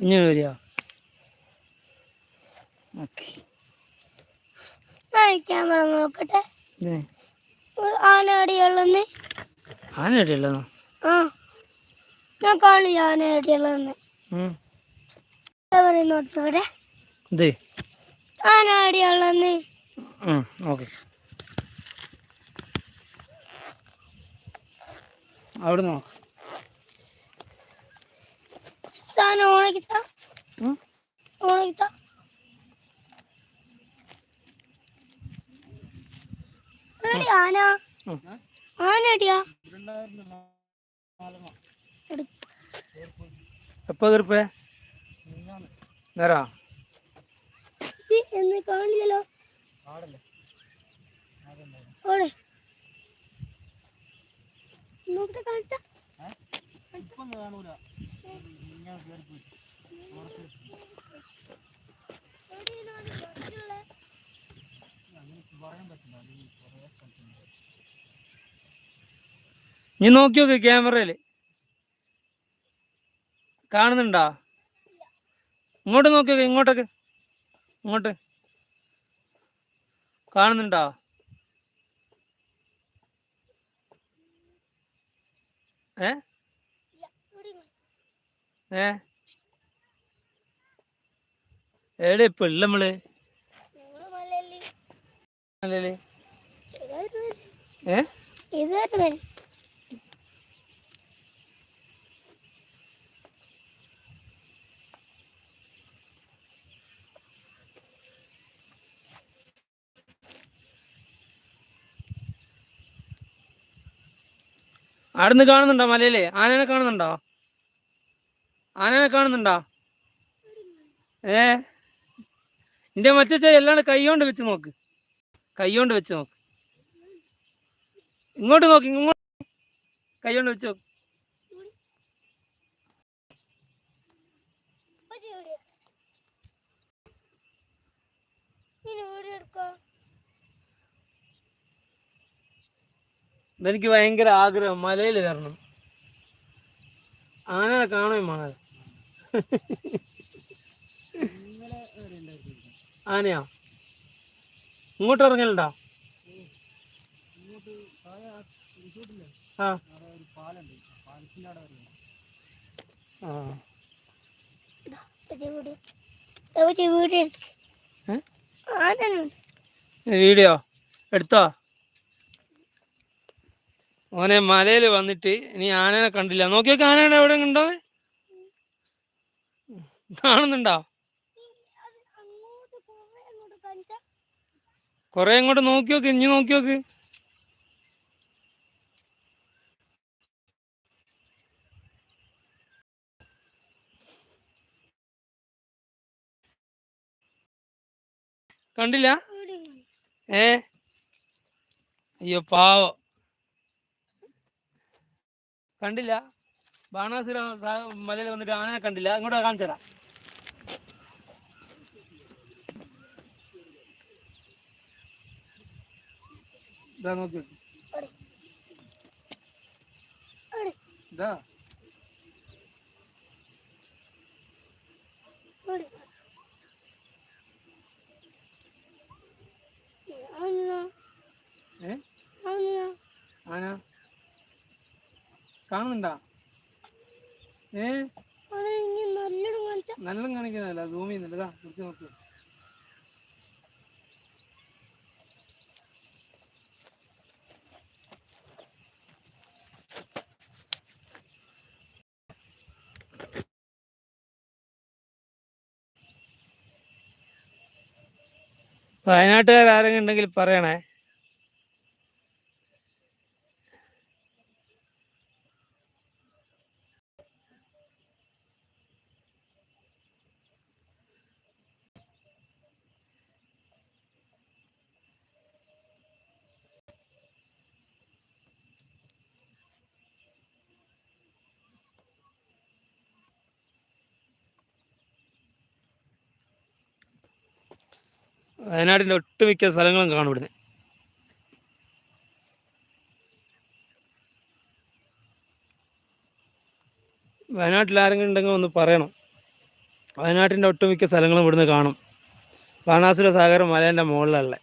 ഇനി വരിക ക്യാമറ നോക്കട്ടെ. ഒരു ആന എവിടെയുള്ളന്ന് ആന ഇടയല്ലോ ആ. ഞാൻ കാണില്ല ആന എവിടെയുള്ളതെന്ന് ക്യാമറ നോക്കട്ടെ ദേ ആന എവിടെയുള്ളന്ന് ഓക്കെ. അവിടെ നോക്ക്. സാധനം ഓണക്കിത്ത. ഓണക്കിത്ത. ആന? ആനടിയാ എപ്പോ തീർപ്പേ നേരാ. എന്ന് കാണില്ലല്ലോ. ഓടെ. നോക്കട്ടെ കാണിച്ച. നീ നോക്കി നോക്ക് ക്യാമറയിൽ കാണുന്നുണ്ടോ? ഇങ്ങോട്ട് നോക്കി ഇങ്ങോട്ടൊക്കെ. ഇങ്ങോട്ട്. കാണുന്നുണ്ടോ? ഏ? ഏ? എവിടെ ഇപ്പൊ ഇല്ല നമ്മൾ? ഏ? അവിടുന്ന് കാണുന്നുണ്ടോ മലയിലെ ആനനെ കാണുന്നുണ്ടോ? ആനനെ കാണുന്നുണ്ടോ? ഏ? നിന്റെ മറ്റേ എല്ലാണ്ട് കൈകൊണ്ട് വെച്ച് നോക്ക്. കൈകൊണ്ട് വെച്ച് നോക്ക്. ഇങ്ങോട്ട് നോക്ക് ഇങ്ങോട്ട് കൈകൊണ്ട് വെച്ച് നോക്ക്. എനിക്ക് ഭയങ്കര ആഗ്രഹം മലയിൽ കയറണം. ആനനെ കാണുകയും വേണം ആനയാ? ഇങ്ങോട്ട് ഇറങ്ങലുണ്ടോ? വീഡിയോ എടുത്തോ? ഓനെ മലയിൽ വന്നിട്ട് ഇനി ആനനെ കണ്ടില്ല. നോക്കിയൊക്കെ ആനയുടെ എവിടെ ഉണ്ടോ കാണുന്നുണ്ടോ? കൊറേ അങ്ങോട്ട് നോക്കി നോക്ക് ഇഞ്ഞു നോക്കി നോക്ക്. കണ്ടില്ല? ഏ? അയ്യോ പാവോ. കണ്ടില്ല? ബാണാസുര മലയിൽ വന്നിട്ട് ആനനെ കണ്ടില്ല. ഇങ്ങോട്ട് കാണിച്ചു തരാം ആന. കാണുന്നുണ്ടാ? ഏ? ആന ഇനി നല്ലോണം കാണിച്ചാ നല്ല കാണിക്കുന്നതല്ല സൂം ചെയ്യുന്നില്ല കുറിച്ച് നോക്ക്. വയനാട്ടുകാർ ആരെങ്കിലും ഉണ്ടെങ്കിൽ പറയണേ. വയനാടിന്റെ ഒട്ടുമിക്ക സ്ഥലങ്ങളും കാണും ഇവിടുന്ന്. വയനാട്ടിൽ ആരെങ്കിലും ഉണ്ടെങ്കിൽ ഒന്ന് പറയണം. വയനാട്ടിന്റെ ഒട്ടുമിക്ക സ്ഥലങ്ങളും ഇവിടുന്ന് കാണും. ബാണാസുര സാഗർ മലേന്റെ മുകളിലല്ലേ?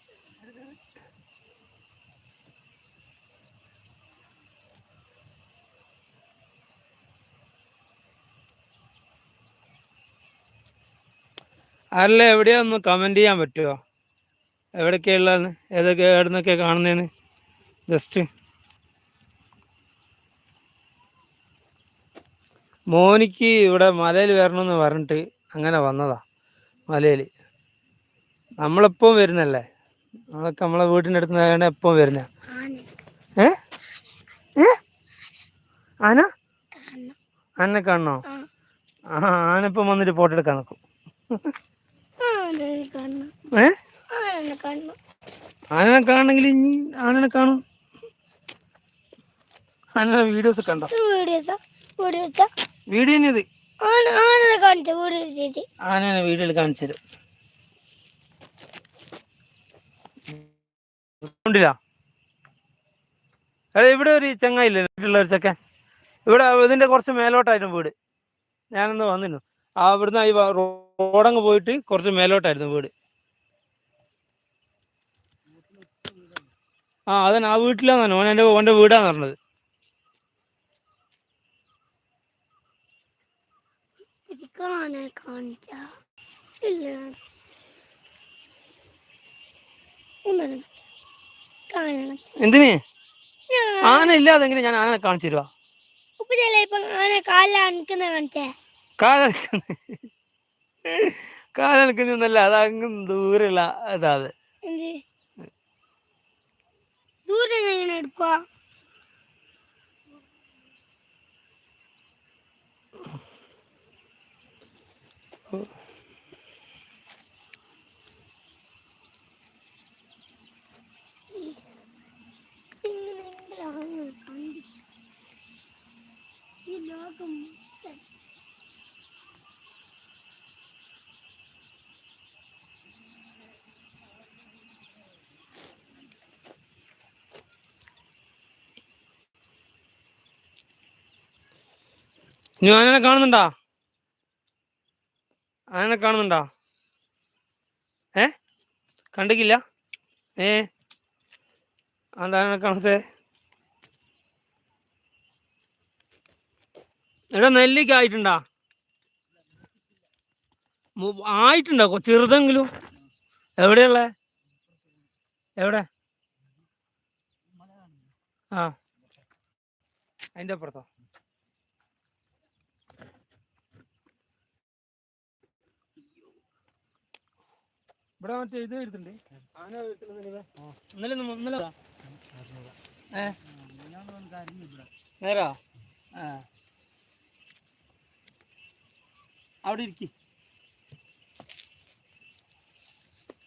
അല്ല എവിടെയാ ഒന്ന് കമന്റ് ചെയ്യാൻ പറ്റുമോ എവിടേക്കുള്ളതെന്ന് ഏതൊക്കെ എവിടെ നിന്നൊക്കെ കാണുന്നതെന്ന് ജസ്റ്റ് മോനിക്ക് ഇവിടെ മലയിൽ വരണമെന്ന് പറഞ്ഞിട്ട് അങ്ങനെ വന്നതാ മലയിൽ. നമ്മളെപ്പം വരുന്നല്ലേ? നമ്മളൊക്കെ നമ്മളെ വീട്ടിന്റെ അടുത്ത് നിന്നാണ് എപ്പം വരുന്ന? ആന. ഏ ഏ ആന? ആനെ. കാണണോ? ആ. ആനപ്പം വന്നിട്ട് ഫോട്ടോ എടുക്കാൻ നോക്കും. ഏ ആനനെ കാണണം ആനനെ കാണണമെങ്കിൽ ഇനി ആനനെ കാണും. ആനയുടെ വീഡിയോസ് കണ്ടോ? വീഡിയോ ഇത്. ആനനെ വീഡിയോയിൽ കാണിച്ചു തരും. ഉണ്ടില്ല എടാ ഇവിടെ ഒരു ചങ്ങായില്ലേ വീട്ടിലുള്ള ഒരു ചെക്കൻ ഇവിടെ ഇതിന്റെ കുറച്ച് മേലോട്ടായിരുന്നു വീട്. ഞാനൊന്ന് വന്നിരുന്നു. ആ ഇവിടുന്ന് ഈ റോഡങ്ങ് പോയിട്ട് കുറച്ച് മേലോട്ടായിരുന്നു വീട്. ആ അതന്നെ ആ വീട്ടിലാന്നു ഓൻ എന്റെ ഓന്റെ വീടാന്ന് പറഞ്ഞത്. എന്തിന്? ആന ഇല്ലാതെ എങ്ങനെ ഞാൻ ആനെ കാണിച്ചു? തരുവാ കാലനക്കുന്നല്ല ദൂരെയുള്ള അതാ. അത് എന്ത് ദൂരെ നിന്ന് എങ്ങനെ എടുക്കുക ഇങ്ങനെ കണ്ടി ഈ ലോകം മൊത്തം നീ ആനനെ കാണുന്നുണ്ടാ? അങ്ങനെ കാണുന്നുണ്ടാ? ഏ? കണ്ടിക്കില്ല? ഏ? അതാണ് കാണത്തെ? എടാ നെല്ലിക്ക ആയിട്ടുണ്ടാ? ആയിട്ടുണ്ടോ? ചെറുതെങ്കിലും? എവിടെയുള്ളേ? എവിടെ? ആ. അതിന്റെ അപ്പുറത്തോ? ഇവിടെ മറ്റേ ഇത് എടുത്തിട്ടുണ്ട്. ആന ഇന്നലെ ഇന്നലെ. ഏ? നേരാ? ആ. അവിടെ ഇരിക്കി.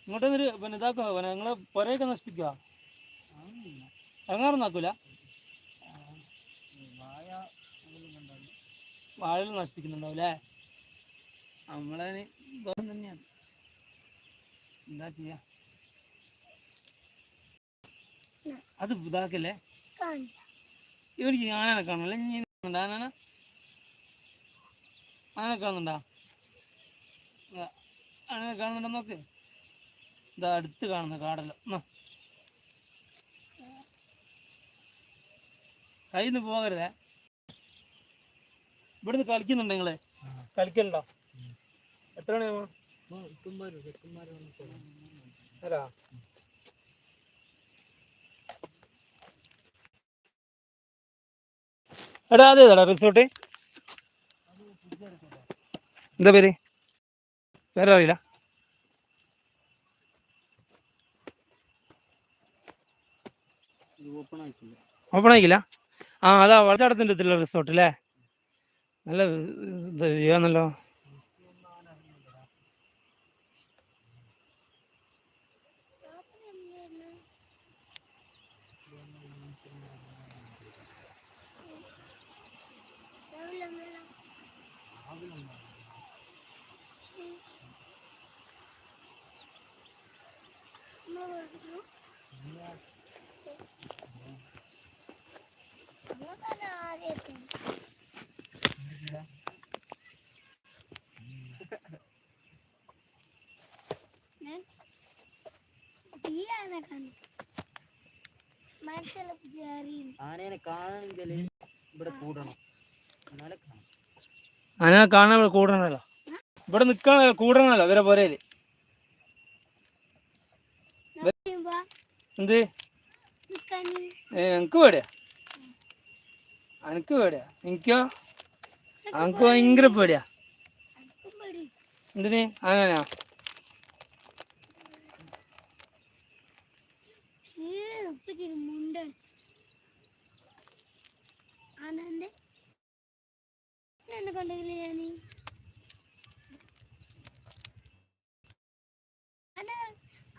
ഇങ്ങോട്ട് വന്നിട്ട് പിന്നെ ഇതാക്കോ പിന്നെ നിങ്ങളെ പുരയൊക്കെ നശിപ്പിക്കുക ഇറങ്ങാറൊന്നും ആക്കൂല? വാഴ നശിപ്പിക്കുന്നുണ്ടാവും അല്ലേ? നമ്മളതിന് തന്നെയാണ്. എന്താ ചെയ്യാ? അത് ഇതാക്കല്ലേ ഇവർക്ക് ആനനെ കാണുമല്ലേ ഇനി കാണുന്നുണ്ടോ ആനനെ? ആനനെ കാണുന്നുണ്ടോ? ആനനെ കാണുന്നുണ്ടോ നോക്ക്. ഇതാ അടുത്ത് കാണുന്ന കാടല്ലോ. എന്നാ. കയ്യിൽ നിന്ന് പോകരുതേ. ഇവിടുന്ന് കളിക്കുന്നുണ്ട് നിങ്ങൾ? കളിക്കലുണ്ടോ? എത്ര മണിയാവുമ്പോ ആരാ? എടാ അതേതാടാ റിസോർട്ട് എന്താ പേര്? വേറെ അറിയില്ല ഓപ്പൺ ആയിക്കില്ല? ആ അതാ വളച്ചടത്തിന്റെ അടുത്തുള്ള റിസോർട്ട് അല്ലേ നല്ല ഇത് ആനേനെ കാണണമെങ്കിൽ ഇവിടെ കൂടണം എന്നാലേ കാണാം ആനനെ കാണാൻ ഇവിടെ കൂടണല്ലോ ഇവിടെ നിൽക്കണല്ലോ കൂടണല്ലോ ഇവരെ പോരേൽ. എന്ത്? എനിക്ക് പേടിയാ. എനിക്ക് പേടിയാ? എനിക്കോ? എനിക്ക് ഭയങ്കര പേടിയാ. എന്തിനാ? ആനാ ഉപ്പിച്ചിരി മുണ്ട് ആനന്റെ എന്നെ കണ്ടെങ്കിൽ ഞാൻ ആന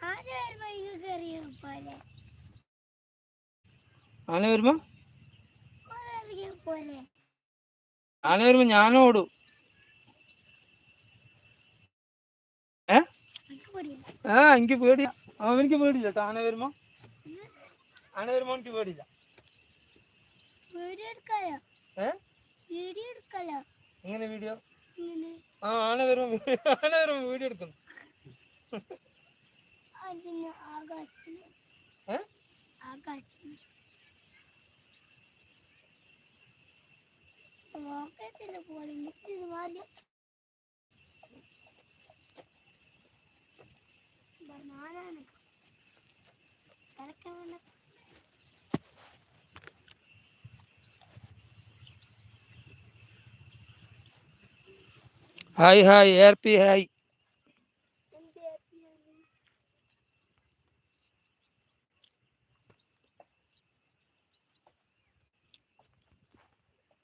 ആന വരുമ്പോ ഇങ്ങക്ക് അറിയോ പോലെ ആന വരുമ്പോ? ആന വരുമ്പോ ഞാനും ഓടും. ഏ? ആ എനിക്ക് പേടിയാ. അവനിക്ക് പേടിയില്ല കേട്ടോ ആന വരുമ്പോ? ആന വരുമ്പോ എനിക്ക് എടുക്കാലോ? എങ്ങനെ വീഡിയോ? ആ ആന വരുമ്പോ ആന വരുമ്പോ വീഡിയോ എടുക്കുന്നു ആകാശത്തിന് ആകാശത്തിന് Maafkan aku paling mesti semuanya. Banana nak. Tarik mana? Hi hi, RP hi.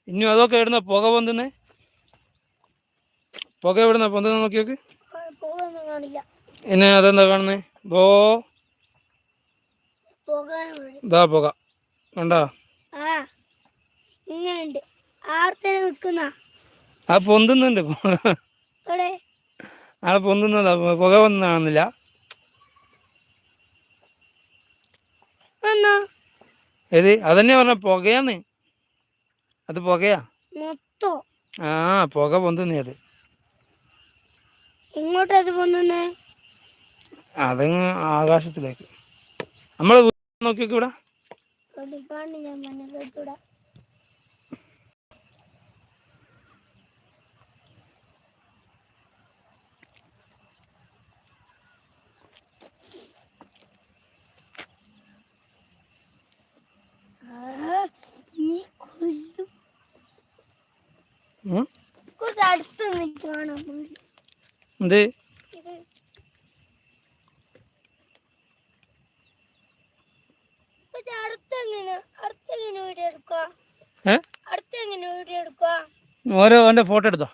ഇനി അതൊക്കെ എവിടുന്ന പുക പൊന്തുന്നേ? പുക എവിടുന്ന പൊന്തുന്ന നോക്കി നോക്ക്. കാണില്ല. എന്നെ അതെന്താ കാണുന്നേ? ദാ. ഇതാ പുക. കണ്ടാ? ആ പൊന്തുന്നുണ്ട്. ആ പൊന്തുന്നതാ. പുക പൊന്തുന്ന കാണുന്നില്ല. ഏത്? അതന്നെ പറഞ്ഞ പുകയാന്ന്. അത് പുകയാ? മൊത്തോ? ആ പുക പൊന്തുന്നേ അത്. എങ്ങോട്ടത് പൊന്തുന്നേ? അത് ആകാശത്തിലേക്ക്. നമ്മളെ വീട് നോക്കി നോക്ക് ഇവിടെ ഒതുക്കാണ്ട് ഞാൻ മനസ്സിലൂടെ നീ കൊല്ലും ഉം? കുറച്ച് അടുത്ത് നിന്നിട്ട് വേണം വീട്. എന്ത് ഇത് കുറച്ച് അടുത്തെങ്ങനെ അടുത്തെങ്ങനെ വീഡിയോ എടുക്കുക ഏ അടുത്തെങ്ങനെ വീഡിയോ എടുക്കുക ഓരോ ഓന്റെ ഫോട്ടോ എടുത്തോ?